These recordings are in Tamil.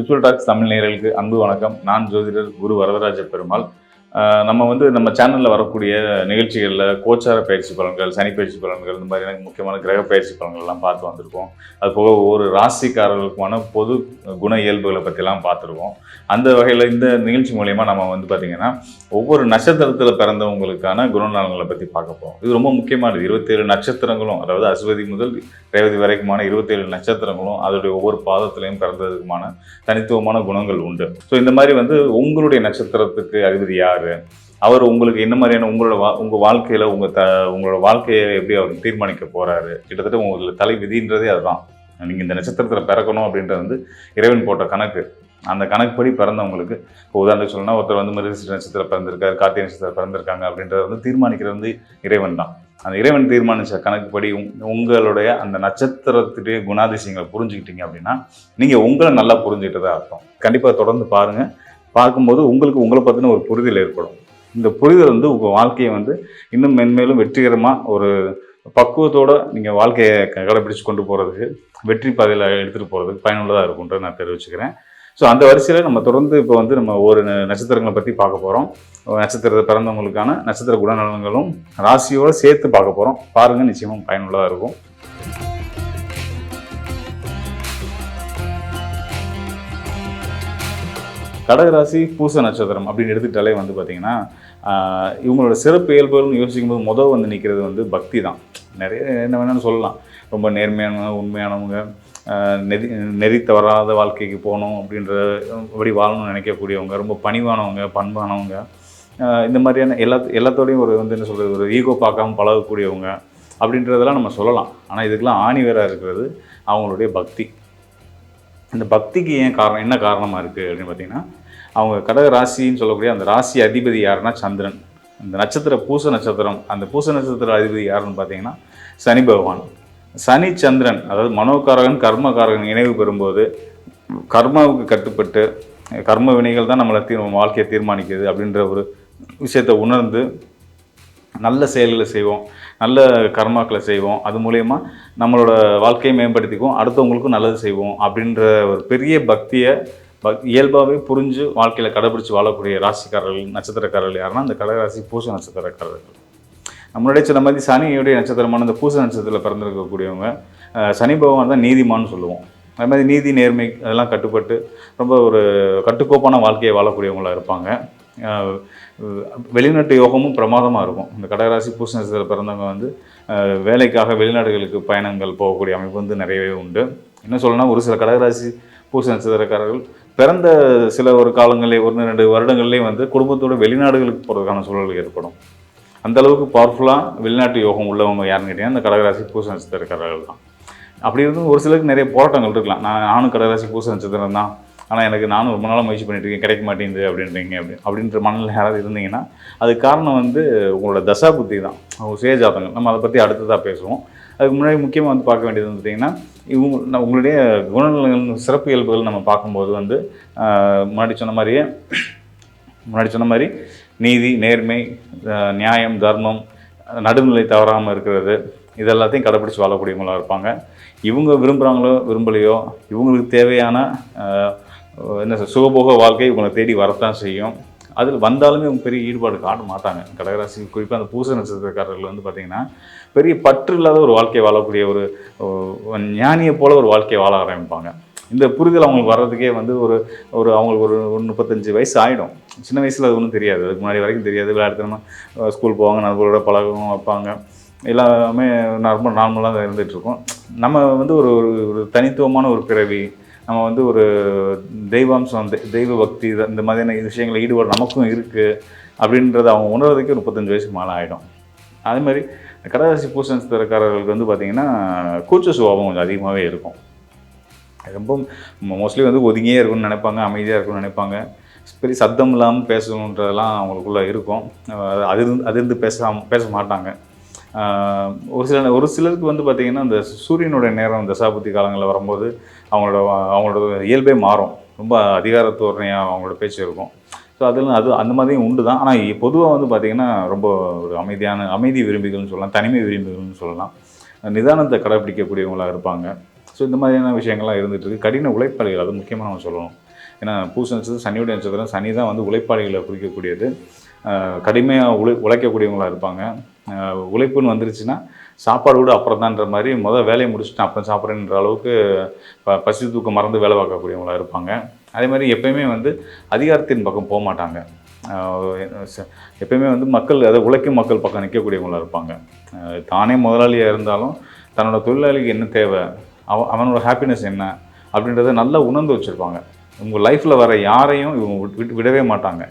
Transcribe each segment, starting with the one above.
ஸ்பிரிச்சுவல் டாக்ஸ் தமிழ் நேர்களுக்கு அன்பு வணக்கம். நான் ஜோதிடர் குரு வரதராஜ பெருமாள். நம்ம வந்து நம்ம சேனலில் வரக்கூடிய நிகழ்ச்சிகளில் கோச்சார பயிற்சி பலன்கள் சனி பயிற்சி பலன்கள் இந்த மாதிரி எனக்கு முக்கியமான கிரக பயிற்சி பலன்கள்லாம் பார்த்து வந்திருக்கோம். அது போக ஒவ்வொரு ராசிக்காரர்களுக்குமான பொது குண இயல்புகளை பற்றிலாம் பார்த்துருக்கோம். அந்த வகையில் இந்த நிகழ்ச்சி மூலயமா நம்ம வந்து பார்த்திங்கன்னா ஒவ்வொரு நட்சத்திரத்தில் பிறந்தவங்களுக்கான குணநலன்களை பற்றி பார்க்க போகிறோம் இது ரொம்ப முக்கியமானது. இருபத்தேழு நட்சத்திரங்களும் அதாவது அஸ்வதி முதல் ரேவதி வரைக்குமான இருபத்தேழு நட்சத்திரங்களும் அதோடைய ஒவ்வொரு பாதத்திலையும் பிறந்ததுக்குமான தனித்துவமான குணங்கள் உண்டு. ஸோ இந்த மாதிரி வந்து உங்களுடைய நட்சத்திரத்துக்கு அதிபதியாக யார் அவர் உங்களுக்கு என்ன மாதிரியான உங்களோட வா உங்கள் வாழ்க்கையில் உங்கள் த உங்களோட வாழ்க்கையை எப்படி அவர் தீர்மானிக்க போகிறாரு கிட்டத்தட்ட உங்களுக்கு தலை விதின்றதே அதுதான். நீங்கள் இந்த நட்சத்திரத்தில் பிறக்கணும் அப்படின்றது வந்து இறைவன் போட்ட கணக்கு. அந்த கணக்குப்படி பிறந்தவங்களுக்கு இப்போ உதாரணத்துக்கு சொல்லணும்னா ஒருத்தர் வந்து மிருகசி நட்சத்திரம் பிறந்திருக்காரு கார்த்திகை நட்சத்திரம் பிறந்திருக்காங்க அப்படின்றத வந்து தீர்மானிக்கிறது வந்து இறைவன் தான். அந்த இறைவன் தீர்மானித்த கணக்குப்படி உங் உங்களுடைய அந்த நட்சத்திரத்துடைய குணாதிசயங்களை புரிஞ்சுக்கிட்டீங்க அப்படின்னா நீங்கள் உங்களை நல்லா புரிஞ்சுக்கிட்டதா அர்த்தம். கண்டிப்பாக தொடர்ந்து பாருங்கள் பார்க்கும்போது உங்களுக்கு உங்களை பற்றின ஒரு புரிதல் ஏற்படும். இந்த புரிதல் வந்து உங்கள் வாழ்க்கையை வந்து இன்னும் மென்மேலும் வெற்றிகரமாக ஒரு பக்குவத்தோட நீங்கள் வாழ்க்கையை க- கடைபிடிச்சு கொண்டு போகிறதுக்கு வெற்றி பாதையில் எடுத்துகிட்டு போகிறதுக்கு பயனுள்ளதாக இருக்கும்ன்றதை நான் தெரிவிச்சுக்கிறேன். ஸோ அந்த வரிசையில் நம்ம தொடர்ந்து இப்போ வந்து நம்ம ஒரு நட்சத்திரங்களை பற்றி பார்க்க போகிறோம் நட்சத்திரத்தை பிறந்தவங்களுக்கான நட்சத்திர குணநலன்களும் ராசியோடு சேர்த்து பார்க்க போகிறோம் பாருங்கள் நிச்சயமாக பயனுள்ளதாக இருக்கும். கடகராசி பூச நட்சத்திரம் அப்படின்னு எடுத்துக்கிட்டாலே வந்து பார்த்தீங்கன்னா இவங்களோட சிறப்பு இயல்புகள்னு யோசிக்கும்போது முதல் வந்து நிற்கிறது வந்து பக்தி தான். நிறைய என்ன வேணாலும் சொல்லலாம். ரொம்ப நேர்மையானவங்க உண்மையானவங்க நெதி நெறி நெறி தவறாத வாழ்க்கைக்கு போகணும் அப்படின்ற அப்படி வாழணும்னு நினைக்கக்கூடியவங்க ரொம்ப பணிவானவங்க பண்பானவங்க இந்த மாதிரியான எல்லா எல்லாத்தோடையும் ஒரு வந்து என்ன சொல்கிறது ஒரு ஈகோ பார்க்காம பழகக்கூடியவங்க அப்படின்றதெல்லாம் நம்ம சொல்லலாம். ஆனால் இதுக்கெல்லாம் ஆணி வேறாக இருக்கிறது அவங்களுடைய பக்தி. இந்த பக்திக்கு ஏன் காரணம் என்ன காரணமாக இருக்குது அப்படின்னு பார்த்தீங்கன்னா அவங்க கடக ராசின்னு சொல்லக்கூடிய அந்த ராசி அதிபதி யாருன்னா சந்திரன். இந்த நட்சத்திர பூச நட்சத்திரம் அந்த பூச நட்சத்திர அதிபதி யாருன்னு பார்த்தீங்கன்னா சனி பகவான். சனி சந்திரன் அதாவது மனோகாரகன் கர்மகாரகன் இணைவு பெறும்போது கர்மாவுக்கு கட்டுப்பட்டு கர்ம வினைகள் தான் நம்மளை தீர் வாழ்க்கையை தீர்மானிக்குது அப்படின்ற ஒரு விஷயத்தை உணர்ந்து நல்ல செயல்களை செய்வோம் நல்ல கர்மாக்களை செய்வோம். அது மூலயமா நம்மளோட வாழ்க்கையை மேம்படுத்திக்குவோம் அடுத்தவங்களுக்கும் நல்லது செய்வோம் அப்படின்ற ஒரு பெரிய பக்தியை பக் இயல்பாகவே புரிஞ்சு வாழ்க்கையில் கடைபிடிச்சு வாழக்கூடிய ராசிக்காரர்கள் நட்சத்திரக்காரர்கள் யாருன்னா அந்த கடகராசி பூச நட்சத்திரக்காரர்கள். நம்மளுடைய சில மாதிரி சனியுடைய நட்சத்திரமான இந்த பூச நட்சத்திரத்தில் பிறந்திருக்கக்கூடியவங்க சனி பகவான் தான் நீதிமான்னு சொல்லுவோம். அது மாதிரி நீதி நேர்மை அதெல்லாம் கட்டுப்பட்டு ரொம்ப ஒரு கட்டுக்கோப்பான வாழ்க்கையை வாழக்கூடியவங்களாக இருப்பாங்க. வெளிநாட்டு யோகமும் பிரமாதமாக இருக்கும். இந்த கடகராசி பூச நட்சத்திரத்தில் பிறந்தவங்க வந்து வேலைக்காக வெளிநாடுகளுக்கு பயணங்கள் போகக்கூடிய அமைப்பு வந்து நிறையவே உண்டு. என்ன சொல்லணும்னா ஒரு சில கடகராசி பூச நட்சத்திரக்காரர்கள் பிறந்த சில ஒரு காலங்களே ஒரு ரெண்டு வருடங்கள்லேயே வந்து குடும்பத்தோட வெளிநாடுகளுக்கு போகிறதுக்கான சூழல் ஏற்படும். அந்த அளவுக்கு பவர்ஃபுல்லாக வெளிநாட்டு யோகம் உள்ளவங்க யாருன்னு கேட்டீங்கன்னா இந்த கடகராசி பூச நட்சத்திரக்காரர்கள் தான். அப்படி இருந்தும் ஒரு சிலருக்கு நிறைய போராட்டங்கள் இருக்கலாம். நான் நானும் கடகராசி பூச நட்சத்திரம் தான். ஆனால் எனக்கு நானும் ரொம்ப நாளாக முயற்சி பண்ணிட்டு இருக்கேன். கிடைக்க மாட்டேங்குது அப்படின்றீங்க அப்படி அப்படின்ற மனநிலை யாராவது இருந்தீங்கன்னா அதுக்கு காரணம் வந்து உங்களோட தசா புத்தி தான். சுயஜாதங்கள் நம்ம அதை பற்றி அடுத்ததாக பேசுவோம். அதுக்கு முன்னாடி முக்கியமாக வந்து பார்க்க வேண்டியது வந்து பார்த்திங்கன்னா இவங்க நான் உங்களுடைய குணநலங்கள் சிறப்பு இயல்புகள் நம்ம பார்க்கும்போது வந்து முன்னாடி சொன்ன மாதிரியே முன்னாடி சொன்ன மாதிரி நீதி நேர்மை நியாயம் தர்மம் நடுநிலை தவறாமல் இருக்கிறது இதெல்லாத்தையும் கடைப்பிடிச்சு வாழக்கூடியவங்களாக இருப்பாங்க. இவங்க விரும்புகிறாங்களோ விரும்பலையோ இவங்களுக்கு தேவையான என்ன சுகபோக வாழ்க்கை இவங்களை தேடி வரத்தான் செய்யும். அதில் வந்தாலுமே அவங்க பெரிய ஈடுபாடு காட்ட மாட்டாங்க. கடகராசி குறிப்பாக அந்த பூச நட்சத்திரக்காரர்கள் வந்து பார்த்திங்கன்னா பெரிய பற்று இல்லாத ஒரு வாழ்க்கையை வாழக்கூடிய ஒரு ஞானியை போல ஒரு வாழ்க்கையை வாழ ஆரம்பிப்பாங்க. இந்த புரிதல் அவங்களுக்கு வர்றதுக்கே வந்து ஒரு ஒரு அவங்களுக்கு ஒரு ஒரு முப்பத்தஞ்சு வயசு ஆகிடும் சின்ன வயசில் அது ஒன்றும் தெரியாது. அதுக்கு முன்னாடி வரைக்கும் தெரியாது. விளையாடுத்தனமாக ஸ்கூல் போவாங்க நண்பர்களோட பழகம் வைப்பாங்க. எல்லாமே நார்மல் நார்மலாக இருந்துகிட்ருக்கோம் நம்ம வந்து ஒரு ஒரு- ஒரு தனித்துவமான ஒரு பிறவி நம்ம வந்து ஒரு தெய்வாம்சம் தெய்வ பக்தி இந்த மாதிரியான விஷயங்களில் ஈடுபாடு நமக்கும் இருக்குது அப்படின்றத அவங்க உணர்றதுக்கே முப்பத்தஞ்சு வயசுக்கு மேலே ஆகிடும் அதே மாதிரி கடகராசி பூச வந்து பார்த்திங்கன்னா கூச்ச சுபாவம் கொஞ்சம் அதிகமாகவே இருக்கும். ரொம்ப மோஸ்ட்லி வந்து ஒதுங்கியே இருக்கும்னு நினைப்பாங்க அமைதியாக இருக்கணும்னு நினைப்பாங்க. பெரிய சத்தம் இல்லாமல் பேசணுன்றதெல்லாம் அவங்களுக்குள்ளே இருக்கும். அதிர்ந்து அது இருந்து அது இருந்து பேசாம பேச மாட்டாங்க. ஒரு சில ஒரு சிலருக்கு வந்து பார்த்திங்கன்னா இந்த சூரியனுடைய நேரம் தசாபுத்தி காலங்களில் வரும்போது அவங்களோட அவங்களோட இயல்பே மாறும். ரொம்ப அதிகாரத்தோரணையாக அவங்களோட பேச்சு இருக்கும். ஸோ அதெல்லாம் அது அந்த மாதிரியும் உண்டு தான் ஆனால் பொதுவாக வந்து பார்த்திங்கன்னா ரொம்ப ஒரு அமைதியான அமைதி விரும்பிகள்னு சொல்லலாம் தனிமை விரும்பிகள்னு சொல்லலாம். நிதானத்தை கடைப்பிடிக்கக்கூடியவங்களாக இருப்பாங்க. ஸோ இந்த மாதிரியான விஷயங்கள்லாம் இருந்துகிட்டு இருக்குது கடின உழைப்பாளிகள் அது முக்கியமாக நம்ம சொல்லணும். ஏன்னா பூச நட்சத்திரம் சனியுடைய நட்சத்திரம் சனி தான் வந்து உழைப்பாளிகளை குறிக்கக்கூடியது. கடுமையாக உழை உழைக்கக்கூடியவங்களாக இருப்பாங்க. உழைப்புன்னு வந்துருச்சுன்னா சாப்பாடு கூட அப்புறம் தான்ற மாதிரி முதல் வேலையை முடிச்சுட்டு அப்புறம் சாப்பிட்றேன்ற அளவுக்கு ப பசி தூக்கம் மறந்து வேலை பார்க்கக்கூடியவங்களா இருப்பாங்க. அதே மாதிரி எப்பயுமே வந்து அதிகாரத்தின் பக்கம் போக மாட்டாங்க. எப்பயுமே வந்து மக்கள் அதை உழைக்கும் மக்கள் பக்கம் நிற்கக்கூடியவங்களா இருப்பாங்க. தானே முதலாளியாக இருந்தாலும் தன்னோட தொழிலாளிக்கு என்ன தேவை? அவ அவனோட ஹாப்பினஸ் என்ன? அப்படின்றத நல்லா உணர்ந்து வச்சுருப்பாங்க. உங்கள் லைஃப்பில் வர யாரையும் இவங்க விட்டு விடவே மாட்டாங்க.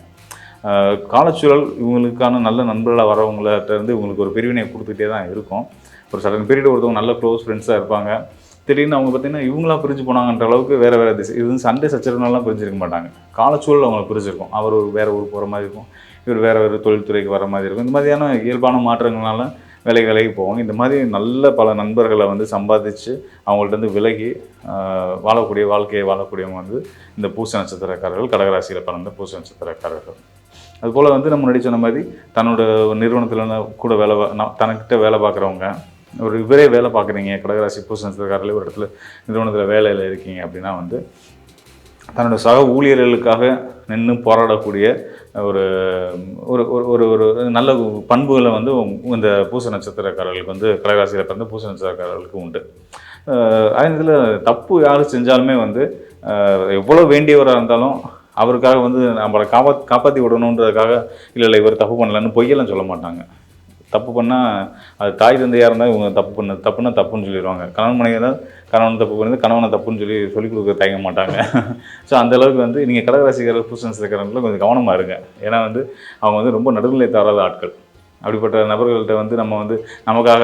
காலச்சூழல் இவங்களுக்கான நல்ல நண்பர்களாக வரவங்கள்ட்ட இருந்து இவங்களுக்கு ஒரு பிரிவினை கொடுத்துட்டே தான் இருக்கும். ஒரு சடன் பீரியட் ஒருத்தவங்க நல்ல க்ளோஸ் ஃப்ரெண்ட்ஸாக இருப்பாங்க. திடீர்னு அவங்க பார்த்தீங்கன்னா இவங்களாம் பிரிஞ்சு போனாங்கன்ற அளவுக்கு வேறு வேறு திசை இது வந்து சண்டை சச்சரவுனாலாம் பிரிஞ்சிருக்க மாட்டாங்க. காலச்சூழல் அவங்களை பிரிஞ்சிருக்கும். அவர் ஒரு வேறு ஊர் போகிற மாதிரி இருக்கும். இவர் வேறு வேறு தொழில்துறைக்கு வர மாதிரி இருக்கும். இந்த மாதிரியான இயல்பான மாற்றங்களால வேலை வேலைக்கு போவாங்க. இந்த மாதிரி நல்ல பல நண்பர்களை வந்து சம்பாதிச்சு அவங்கள்ட்ட இருந்து விலகி வாழக்கூடிய வாழ்க்கையை வாழக்கூடியவங்க வந்து இந்த பூச நட்சத்திரக்காரர்கள் கடகராசியில் பிறந்த பூச நட்சத்திரக்காரர்கள். அதுபோல் வந்து நம்ம முன்னாடி சொன்ன மாதிரி தன்னோட ஒரு நிறுவனத்தில் கூட வேலை நான் தனக்கிட்ட வேலை பார்க்குறவங்க ஒரு இவரே வேலை பார்க்குறீங்க கடகராசி பூச ஒரு இடத்துல நிறுவனத்தில் வேலையில் இருக்கீங்க அப்படின்னா வந்து தன்னோட சக ஊழியர்களுக்காக நின்று போராடக்கூடிய ஒரு ஒரு ஒரு ஒரு ஒரு நல்ல பண்புகளை வந்து இந்த பூச நட்சத்திரக்காரர்களுக்கு வந்து கடகராசியில் பிறந்த பூச நட்சத்திரக்காரர்களுக்கு உண்டு. அதே இதில் தப்பு யார் செஞ்சாலுமே வந்து எவ்வளோ வேண்டியவராக இருந்தாலும் அவருக்காக வந்து நம்மளை காப்பா காப்பாற்றி விடணுன்றதுக்காக இல்லை இல்லை இவர் தப்பு பண்ணலன்னு பொய்யெல்லாம் சொல்ல மாட்டாங்க. தப்பு பண்ணால் அது தாய் தந்தையாக இருந்தால் இவங்க தப்பு பண்ண தப்புன்னா தப்புன்னு சொல்லிடுவாங்க கணவன் மனைவி தான் கணவன் தப்பு பண்ணது கணவனை தப்புன்னு சொல்லி சொல்லிக் கொடுக்க தயங்க மாட்டாங்க. ஸோ அந்த அளவுக்கு வந்து நீங்கள் கடகராசிக்காரர் புருஷன்ஸ் இருக்கிறவங்களும் கொஞ்சம் கவனமாக இருங்க. ஏன்னா வந்து அவங்க வந்து ரொம்ப நடுநிலை தராத ஆட்கள். அப்படிப்பட்ட நபர்கள்ட்ட வந்து நம்ம வந்து நமக்காக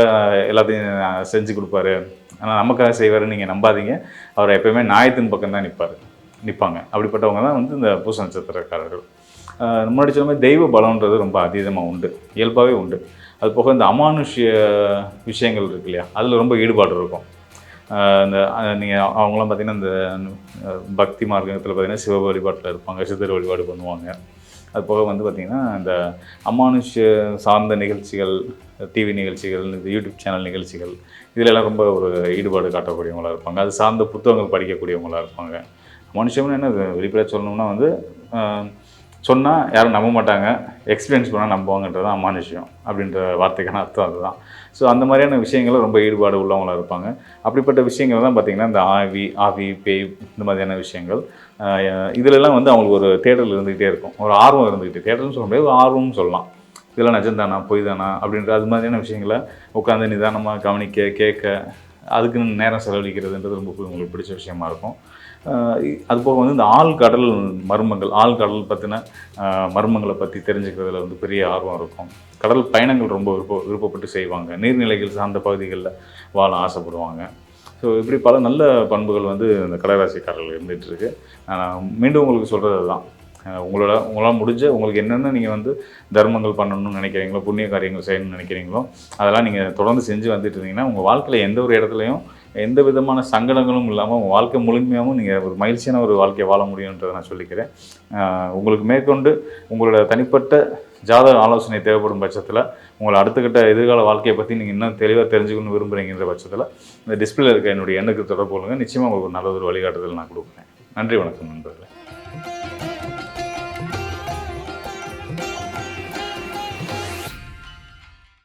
எல்லாத்தையும் செஞ்சு கொடுப்பாரு. ஆனால் நமக்காக செய்வாருன்னு நீங்கள் நம்பாதீங்க. அவர் எப்பயுமே நியாயத்தின் பக்கம் தான் நிற்பார் நிற்பாங்க. அப்படிப்பட்டவங்க தான் வந்து இந்த பூச நட்சத்திரக்காரர்கள் முன்னாடி சொன்ன மாதிரி தெய்வ பலம்ன்றது ரொம்ப அதீதமாக உண்டு. இயல்பாகவே உண்டு. அது போக இந்த அமானுஷ்ய விஷயங்கள் இருக்கு இல்லையா? அதில் ரொம்ப ஈடுபாடு இருக்கும். இந்த நீங்கள் அவங்களாம் பார்த்தீங்கன்னா இந்த பக்தி மார்க்கத்தில் பார்த்தீங்கன்னா சிவ வழிபாட்டில் இருப்பாங்க சித்தர் வழிபாடு பண்ணுவாங்க. அது போக வந்து பார்த்திங்கன்னா இந்த அமானுஷ்ய சார்ந்த நிகழ்ச்சிகள் டிவி நிகழ்ச்சிகள் இந்த யூடியூப் சேனல் நிகழ்ச்சிகள் இதிலெல்லாம் ரொம்ப ஒரு ஈடுபாடு காட்டக்கூடியவங்களா இருப்பாங்க. அது சார்ந்த புத்தகங்கள் படிக்கக்கூடியவங்களா இருப்பாங்க. மனுஷன் என்ன வெளிப்படையாக சொல்லணும்னா வந்து சொன்னால் யாரும் நம்ப மாட்டாங்க. எக்ஸ்பீரியன்ஸ் பண்ணால் நம்புவாங்கன்றது தான் மனுஷம் அப்படின்ற வார்த்தைக்கான அர்த்தம் அதுதான். ஸோ அந்த மாதிரியான விஷயங்கள ரொம்ப ஈடுபாடு உள்ளவங்களாக இருப்பாங்க. அப்படிப்பட்ட விஷயங்கள் தான் பார்த்திங்கன்னா இந்த ஆவி ஆவி பேய் இந்த மாதிரியான விஷயங்கள். இதிலெல்லாம் வந்து அவங்களுக்கு ஒரு தேடல் இருந்துக்கிட்டே இருக்கும். ஒரு ஆர்வம் இருந்துக்கிட்டு தேடல்னு சொல்ல முடியாது ஒரு ஆர்வம்னு சொல்லலாம். இதெல்லாம் நிஜம்தானா பொய் தானா அப்படின்ற அது மாதிரியான விஷயங்களை உட்காந்து நிதானமாக கவனிக்க கேட்க அதுக்குன்னு நேரம் செலவழிக்கிறதுன்றது ரொம்ப உங்களுக்கு பிடிச்ச விஷயமா இருக்கும். அதுபோக வந்து இந்த ஆழ்கடல் மர்மங்கள் ஆழ்கடல் பற்றின மர்மங்களை பற்றி தெரிஞ்சுக்கிறதுல வந்து பெரிய ஆர்வம் இருக்கும். கடல் பயணங்கள் ரொம்ப விருப்ப விருப்பப்பட்டு செய்வாங்க. நீர்நிலைகள் சார்ந்த பகுதிகளில் வாழ ஆசைப்படுவாங்க. ஸோ இப்படி பல நல்ல பண்புகள் வந்து இந்த கடகராசிக்காரர்கள் இருந்துகிட்டு இருக்கு. மீண்டும் உங்களுக்கு சொல்கிறது தான் உங்களோட உங்களால் முடிஞ்ச உங்களுக்கு என்னென்ன நீங்கள் வந்து தர்மங்கள் பண்ணணும்னு நினைக்கிறீங்களோ புண்ணிய காரியங்கள் செய்யணும்னு நினைக்கிறீங்களோ அதெல்லாம் நீங்கள் தொடர்ந்து செஞ்சு வந்துட்டு இருந்தீங்கன்னா உங்கள் வாழ்க்கையில் எந்த ஒரு இடத்துலையும் எந்த விதமான சங்கடங்களும் இல்லாமல் உங்கள் வாழ்க்கை முழுமையாகவும் நீங்கள் ஒரு மகிழ்ச்சியான ஒரு வாழ்க்கையை வாழ முடியுன்றதை நான் சொல்லிக்கிறேன். உங்களுக்கு மேற்கொண்டு உங்களோட தனிப்பட்ட ஜாதக ஆலோசனை தேவைப்படும் பட்சத்தில் உங்களை அடுத்தக்கட்ட எதிர்கால வாழ்க்கையை பற்றி நீங்கள் இன்னும் தெளிவாக தெரிஞ்சுக்கணும்னு விரும்புகிறீங்கிற பட்சத்தில் இந்த டிஸ்பிளே இருக்க என்னுடைய எண்ணுக்கு தொடர்பு கொள்ளுங்கள் நிச்சயமாக உங்களுக்கு நல்ல ஒரு வழிகாட்டுதல் நான் கொடுக்குறேன். நன்றி வணக்கம் நண்பர்களே.